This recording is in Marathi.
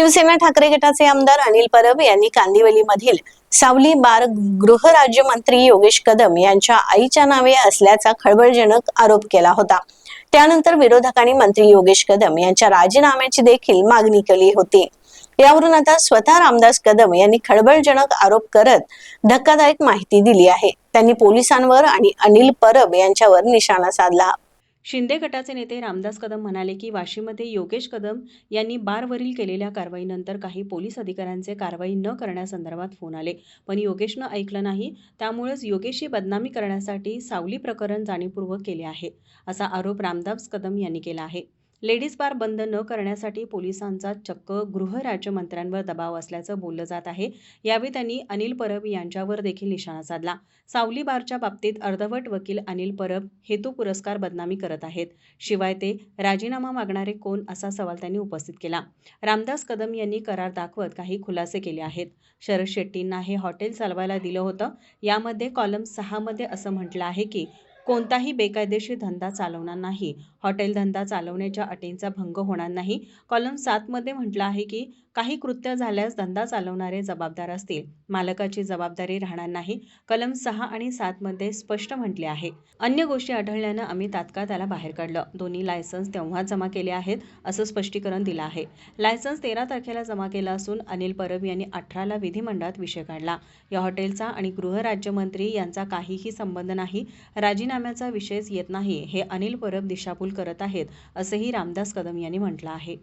शिवसेना ठाकरे गटाचे आमदार अनिल परब यांनी कांदिवलीमधील सावली बार गृहराज्यमंत्री योगेश कदम यांच्या आईच्या नावे असल्याचा खळबळजनक आरोप केला होता. त्यानंतर विरोधकांनी मंत्री योगेश कदम यांच्या राजीनाम्याची देखील मागणी केली होती. यावरून आता स्वतः रामदास कदम यांनी खळबळजनक आरोप करत धक्कादायक माहिती दिली आहे. त्यांनी पोलिसांवर आणि अनिल परब यांच्यावर निशाणा साधला. शिंदे गटाचे नेते रामदास कदम म्हणाले की वाशीमध्ये योगेश कदम यांनी बारवरील केलेल्या कारवाईनंतर काही पोलीस अधिकाऱ्यांचे कारवाई न करण्यासंदर्भात फोन आले. पण योगेशनं ऐकलं नाही त्यामुळेच योगेशची बदनामी करण्यासाठी सावली प्रकरण जाणीवपूर्वक केले आहे असा आरोप रामदास कदम यांनी केला आहे. लेडीज बार बंद न करण्यासाठी पोलिसांचा चक्क गृहराज्यमंत्र्यांवर दबाव असल्याचं बोललं जात आहे. यावेळी त्यांनी अनिल परब यांच्यावर देखील निशाणा साधला. सावली बारच्या बाबतीत अर्धवट वकील अनिल परब हेतू पुरस्कार बदनामी करत आहेत. शिवाय ते राजीनामा मागणारे कोण असा सवाल त्यांनी उपस्थित केला. रामदास कदम यांनी करार दाखवत काही खुलासे केले आहेत. शरद शेट्टींना हे हॉटेल चालवायला दिलं होतं. यामध्ये कॉलम सहामध्ये असं म्हटलं आहे की कोणताही बेकायदेशीर धंदा चालवणार नाही. हॉटेल धंदा चालवण्याच्या अटींचा भंग होणार नाही. कॉलम सातमध्ये म्हटलं आहे की काही कृत्य झाल्यास धंदा चालवणारे जबाबदार असतील. मालकाची जबाबदारी राहणार नाही. कलम सहा आणि सातमध्ये स्पष्ट म्हटले आहे. अन्य गोष्टी आढळल्यानं आम्ही तात्काळ त्याला बाहेर काढलं. दोन्ही लायसन्स तेव्हाच जमा केले आहेत असं स्पष्टीकरण दिलं आहे. लायसन्स तेरा तारखेला जमा केला असून अनिल परब यांनी अठराला विधिमंडळात विषय काढला. या हॉटेलचा आणि गृहराज्यमंत्री यांचा काहीही संबंध नाही. राजीनाम्याचा विषयच येत नाही हे अनिल परब दिशाभूल करत आहेत असंही रामदास कदम यांनी म्हटलं आहे.